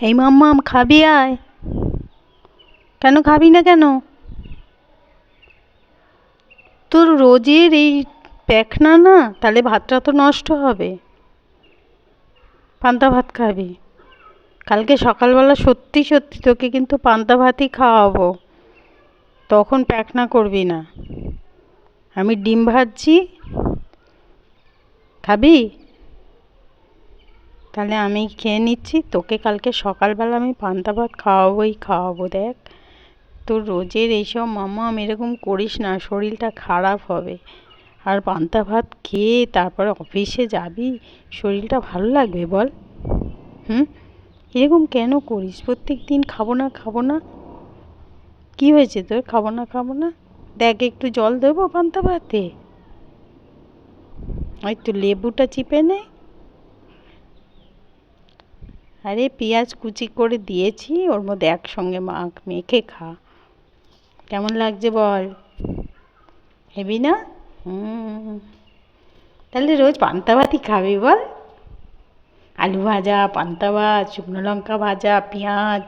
এই মাম্মাম, খাবি আয়। কেন খাবি না কেন? তোর রোজের এই প্যাখনা না, তাহলে ভাতটা তো নষ্ট হবে। পান্তা ভাত খাবি। কালকে সকালবেলা সত্যি সত্যি তোকে কিন্তু পান্তা ভাতই খাওয়াবো। তখন প্যাখনা করবি না। আমি ডিম ভাজছি। খাবি? তাহলে আমি খেয়ে নিচ্ছি। তোকে কালকে সকালবেলা আমি পান্তা ভাত খাওয়াবোই খাওয়াবো, দেখ। তোর রোজের এইসব মামা আমি এরকম করিস না, শরীরটা খারাপ হবে। আর পান্তা ভাত খেয়ে তারপরে অফিসে যাবি, শরীরটা ভালো লাগবে বল। হুম? এরকম কেন করিস? প্রত্যেক দিন খাব না খাব না। কী হয়েছে তোর? খাব না খাব না? দেখ, একটু জল দেবো পান্তা ভাতে। ওই তো লেবুটা চিপে নে। আরে পেঁয়াজ কুচি করে দিয়েছি, ওর মধ্যে একসঙ্গে মাখ মেখে খা। কেমন লাগছে বল? হেবি না? তাহলে রোজ পান্তা ভাতই খাবি বল? আলু ভাজা পান্তা ভাত শুকনো লঙ্কা ভাজা, পেঁয়াজ।